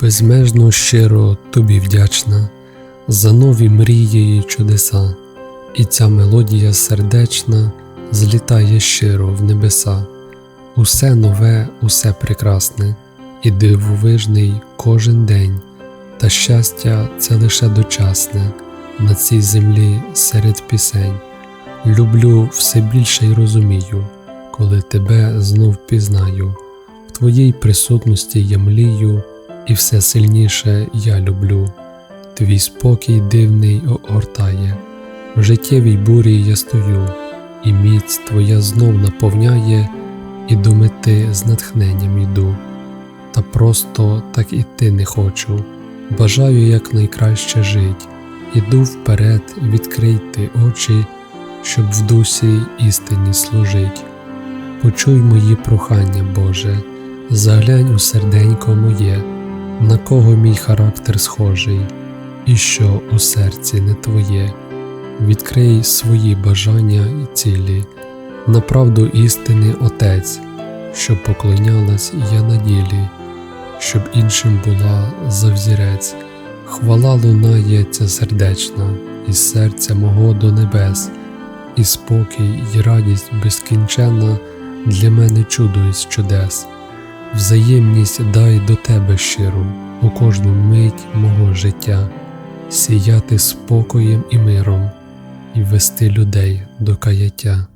безмежно щиро тобі вдячна за нові мрії й чудеса, і ця мелодія сердечна злітає щиро в небеса. Усе нове, усе прекрасне, і дивовижний кожен день, та щастя це лише дочасне на цій землі серед пісень. Люблю все більше й розумію, коли тебе знов пізнаю. В твоїй присутності я млію, і все сильніше я люблю. Твій спокій дивний огортає, в життєвій бурі я стою, і міць твоя знов наповняє, і до мети з натхненням йду. Та просто так іти не хочу, бажаю якнайкраще жить, іду вперед, відкрий ти очі, щоб в дусі істині служить. Почуй мої прохання, Боже, заглянь у серденько моє, на кого мій характер схожий, і що у серці не твоє. Відкрий свої бажання і цілі, на правду істини Отець, щоб поклонялась я на ділі, щоб іншим була за взірець. Хвала лунається сердечна, із серця мого до небес, і спокій, і радість безкінченна для мене чудо із чудес. Взаємність дай до тебе щиру у кожну мить мого життя, сіяти спокоєм і миром і вести людей до каяття.